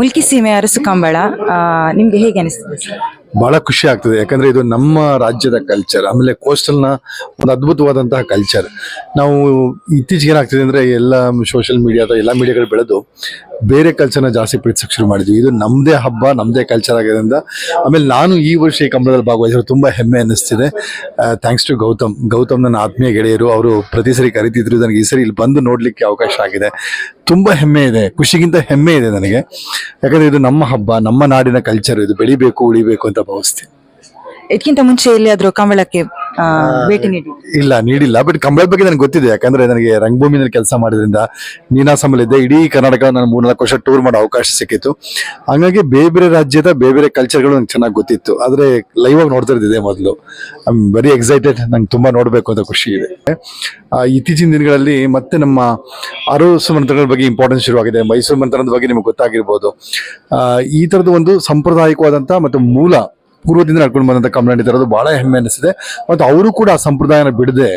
ಮುಲ್ಕಿ ಸೀಮೆ ಅರಸು ಕಂಬಳ ನಿಮ್ಗೆ ಹೇಗೆ ಅನಿಸ್ತದೆ ಬಹಳ ಖುಷಿ ಆಗ್ತದೆ. ಯಾಕಂದ್ರೆ ಇದು ನಮ್ಮ ರಾಜ್ಯದ ಕಲ್ಚರ್ ಆಮೇಲೆ ಕೋಸ್ಟಲ್ನ ಒಂದು ಅದ್ಭುತವಾದಂತಹ ಕಲ್ಚರ್ ನಾವು ಇತ್ತೀಚೆಗೆ ಏನಾಗ್ತಿದೆ ಅಂದ್ರೆ ಎಲ್ಲ ಸೋಷಿಯಲ್ ಮೀಡಿಯಾ ಅಥವಾ ಎಲ್ಲ ಮೀಡಿಯಾಗಳು ಬೆಳೆದು ಬೇರೆ ಕಲ್ಚರ್ನ ಜಾಸ್ತಿ ಪ್ರೀತಿಸಕ್ಕೆ ಶುರು ಮಾಡಿದ್ವಿ. ಇದು ನಮ್ಮದೇ ಹಬ್ಬ ನಮ್ಮದೇ ಕಲ್ಚರ್ ಆಗಿರೋದ್ರಿಂದ. ಆಮೇಲೆ ನಾನು ಈ ವರ್ಷ ಈ ಕಂಬಳದಲ್ಲಿ ಭಾಗವಹಿಸಿದ್ರು ತುಂಬಾ ಹೆಮ್ಮೆ ಅನ್ನಿಸ್ತಿದೆ. Thanks to Gautam. ಗೌತಮ್ ನನ್ನ ಆತ್ಮೀಯ ಗೆಳೆಯರು, ಅವರು ಪ್ರತಿ ಸರಿ ಕರಿತಿದ್ರು. ನನಗೆ ಈ ಸರಿ ಇಲ್ಲಿ ಬಂದು ನೋಡಲಿಕ್ಕೆ ಅವಕಾಶ ಆಗಿದೆ. ತುಂಬಾ ಹೆಮ್ಮೆ ಇದೆ. ಖುಷಿಗಿಂತ ಹೆಮ್ಮೆ ಇದೆ ನನಗೆ. ಯಾಕಂದ್ರೆ ಇದು ನಮ್ಮ ಹಬ್ಬ, ನಮ್ಮ ನಾಡಿನ ಕಲ್ಚರ್ ಇದು ಬೆಳಿಬೇಕು, ಉಳಿಬೇಕು ಅಂತ ಭಾವಿಸ್ತೀನಿ ಇದಕ್ಕಿಂತ ಮುಂಚೆ ಎಲ್ಲಿಯಾದ್ರೂ ಕಂಬಳಕ್ಕೆ ಭೇಟಿ ನೀಡಿ. ಇಲ್ಲ ನೀಡಿಲ್ಲ. ಬಟ್ ಕಂಬಳ ಬಗ್ಗೆ ನನಗೆ ಗೊತ್ತಿದೆ. ಯಾಕಂದ್ರೆ ನನಗೆ ರಂಗಭೂಮಿನಲ್ಲಿ ಕೆಲಸ ಮಾಡಿದ್ರಿಂದ ನೀನಾಸಮಲ್ಲಿದ್ದೆ ಇಡೀ ಕರ್ನಾಟಕ ನಾನು ಮೂರ್ನಾಲ್ಕು ವರ್ಷ ಟೂರ್ ಮಾಡೋ ಅವಕಾಶ ಸಿಕ್ಕಿತ್ತು. ಹಂಗಾಗಿ ಬೇರೆ ಬೇರೆ ರಾಜ್ಯದ ಬೇರೆ ಬೇರೆ ಕಲ್ಚರ್ಗಳು ನಂಗೆ ಚೆನ್ನಾಗಿ ಗೊತ್ತಿತ್ತು. ಆದ್ರೆ ಲೈವ್ ಆಗಿ ನೋಡ್ತಾ ಇದ್ದಿದೆ ಮೊದಲು. ಐ ಆಮ್ ವೆರಿ ಎಕ್ಸೈಟೆಡ್ ನಂಗೆ ತುಂಬಾ ನೋಡಬೇಕು ಅಂತ ಖುಷಿ ಇದೆ. ಆ, ಇತ್ತೀಚಿನ ದಿನಗಳಲ್ಲಿ ಮತ್ತೆ ನಮ್ಮ ಅರಸು ಮಂತ್ರಗಳ ಬಗ್ಗೆ ಇಂಪಾರ್ಟೆನ್ಸ್ ಶುರುವಾಗಿದೆ. ಮೈಸೂರು ಮಂತ್ರದ ಬಗ್ಗೆ ನಿಮಗೆ ಗೊತ್ತಾಗಿರ್ಬೋದು. ಆ, ಈ ತರದ ಒಂದು ಸಾಂಪ್ರದಾಯಿಕವಾದಂತ ಮತ್ತು ಮೂಲ ಪೂರ್ವದಿಂದ ನಡ್ಕೊಂಡು ಬಂದಂತ ಕಂಪ್ಲೇಂಟ್ ಇರೋದು ಬಹಳ ಹೆಮ್ಮೆ ಅನಿಸಿದೆ ಮತ್ತು ಅವರು ಕೂಡ ಆ ಸಂಪ್ರದಾಯನ ಬಿಡದೆ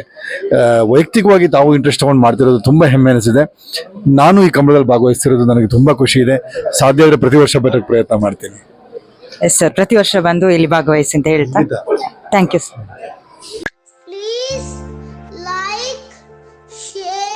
ವೈಯಕ್ತಿಕವಾಗಿ ತಾವು ಇಂಟ್ರೆಸ್ಟ್ ತಗೊಂಡು ಮಾಡ್ತಿರೋದು ತುಂಬ ಹೆಮ್ಮೆ ಅನಿಸಿದೆ ನಾನು ಈ ಕಂಬಳದಲ್ಲಿ ಭಾಗವಹಿಸ್ತಿರೋದು ನನಗೆ ತುಂಬಾ ಖುಷಿ ಇದೆ. ಸಾಧ್ಯ ಆದರೆ ಪ್ರತಿ ವರ್ಷ ಬರೋಕ್ಕೆ ಪ್ರಯತ್ನ ಮಾಡ್ತೀನಿ. ಎಸ್ ಸರ್ ಪ್ರತಿ ವರ್ಷ ಬಂದು ಇಲ್ಲಿ ಭಾಗವಹಿಸಿ ಅಂತ ಹೇಳ್ತಾ. Thank you sir share